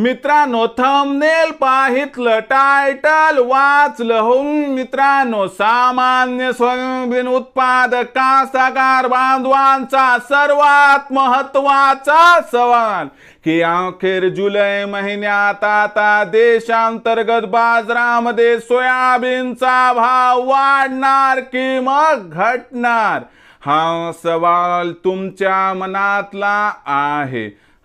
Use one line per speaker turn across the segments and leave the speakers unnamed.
मित्रांनो thumbnail पाहितलं title वाचलं. होऊन मित्रांनो सामान्य स्वयंबीन उत्पादक कास्तकार बांधवांचा सर्वात महत्त्वाचा सवाल की अखेर जुलै महिन्यात आता देशांतर्गत बाजारामध्ये सोयाबीनचा भाव वाढणार की मग घटणार? हा सवाल तुमच्या मनातला आहे.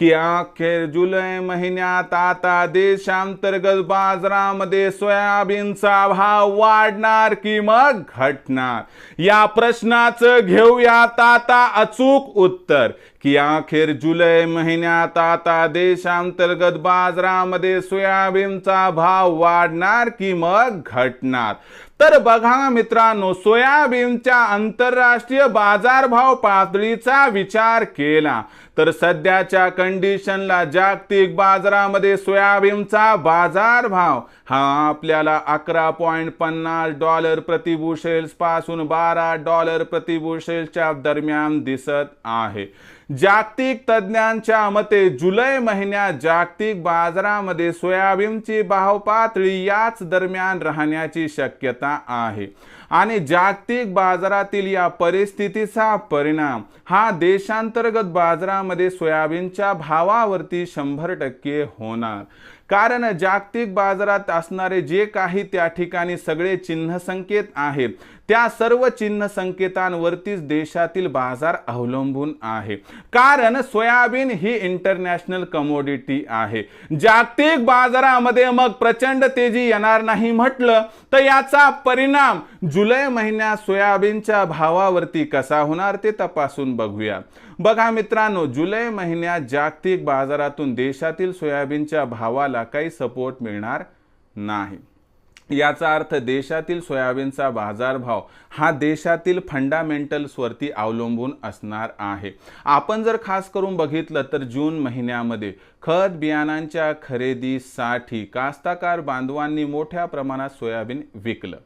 की अखेर जुलै महिन्यात आता देशांतर्गत बाजारामध्ये सोयाबीनचा भाव वाढणार की मग घटणार? या प्रश्नाचं घेऊयात आता अचूक उत्तर. की अखेर जुलै महिन्यात आता देशांतर्गत बाजारामध्ये सोयाबीनचा भाव वाढणार की मग घटणार? तर बघा मित्रांनो सोयाबीनच्या आंतरराष्ट्रीय बाजारभाव पातळीचा विचार केला. तर सध्याच्या कंडिशनला जागतिक बाजारामध्ये सोयाबीनचा बाजारभाव हा आपल्याला अकरा पॉईंट पन्नास डॉलर प्रतिबुशेल्सपासून बारा डॉलर प्रतिबुशेल्सच्या दरम्यान दिसत आहे. जागतिक तज्ज्ञांच्या मते जुलै महिन्यात जागतिक बाजारामध्ये सोयाबीनची भाव पातळी याच दरम्यान राहण्याची शक्यता आहे. आणि जागतिक बाजारातील या परिस्थितीचा परिणाम हा देशांतर्गत बाजारामध्ये सोयाबीनच्या भावावरती शंभर टक्के होणार. कारण जागतिक बाजारात असणारे जे काही त्या ठिकाणी सगळे चिन्ह संकेत आहेत त्या सर्व चिन्ह संकेतांवरतीच देशातील बाजार अवलंबून आहे. कारण सोयाबीन ही इंटरनॅशनल कमोडिटी आहे. जागतिक बाजारामध्ये मग प्रचंड तेजी येणार नाही म्हटलं तर याचा परिणाम जुलै महिन्यात सोयाबीनच्या भावावरती कसा होणार ते तपासून बघूया. बघा मित्रांनो जुलै महिन्यात जागतिक बाजारातून देशातील सोयाबीनच्या भावाला काही सपोर्ट मिळणार नाही. याचा अर्थ देशातील सोयाबीनचा बाजारभाव हा देशातील फंडामेंटल्सवरती अवलंबून असणार आहे. आपण जर खास करून बघितलं तर जून महिन्यामध्ये खत बियाणांच्या खरेदीसाठी कास्ताकार बांधवांनी मोठ्या प्रमाणात सोयाबीन विकलं.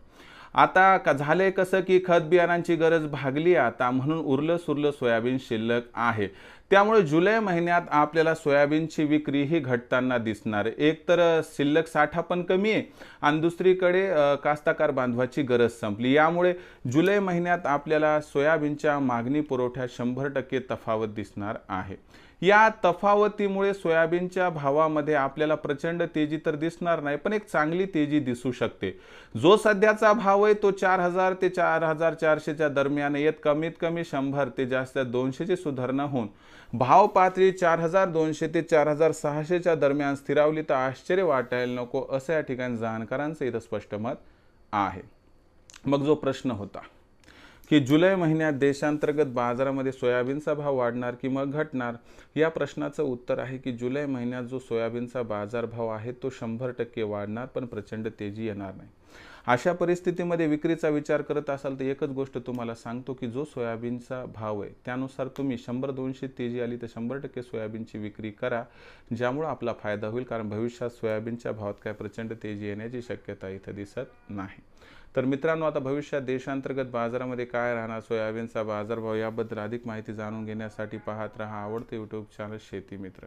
आता का झालंय कसं की खत बियाणांची गरज भागली आता म्हणून उरलं सुरलं सोयाबीन शिल्लक आहे. त्यामुळे जुलै महिन्यात आपल्याला सोयाबीनची विक्री ही घटताना दिसणार. एक तर शिल्लक साठा पण कमी आहे आणि दुसरीकडे कास्तकार कास्ताकार बांधवाची गरज संपली. यामुळे जुलै महिन्यात आपल्याला सोयाबीनच्या मागणी पुरवठ्यात शंभर टक्के तफावत दिसणार आहे. या तफावतीमुळे सोयाबीनच्या भावामध्ये आपल्याला प्रचंड तेजी तर दिसणार नाही पण एक चांगली तेजी दिसू शकते. जो सध्याचा भाव आहे तो चार हजार ते चार हजार चारशेच्या दरम्यान येत. कमीत कमी शंभर ते जास्त दोनशेची सुधारणा होऊन भाव पातळी चार हजार दोनशे ते चार हजार सहाशेच्या दरम्यान स्थिरावली तर आश्चर्य वाटायला नको असं या ठिकाणी जाणकारांचं इथं स्पष्ट मत आहे. मग जो प्रश्न होता की जुलै महिन्यात देशांतर्गत बाजारामध्ये सोयाबीनचा भाव वाढणार की मग घटणार? या प्रश्नाचं उत्तर आहे की जुलै महिन्यात जो सोयाबीनचा बाजारभाव आहे तो शंभर टक्के वाढणार पण प्रचंड तेजी येणार नाही. अशा परिस्थितीमध्ये विक्रीचा विचार करत असाल तर एकच गोष्ट तुम्हाला सांगतो की जो सोयाबीनचा भाव आहे त्यानुसार तुम्ही शंभर दोनशे तेजी आली तर शंभर टक्के सोयाबीनची विक्री करा ज्यामुळं आपला फायदा होईल. कारण भविष्यात सोयाबीनच्या भावात काय प्रचंड तेजी येण्याची शक्यता इथं दिसत नाही. तर मित्रांनो आता भविष्यात देशांतर्गत बाजारामध्ये काय राहणार? सोयाबीनचा बाजारभाव याबद्दल अधिक माहिती जाणून घेण्यासाठी पाहत रहा आवडते यूट्यूब चॅनल शेती मित्र.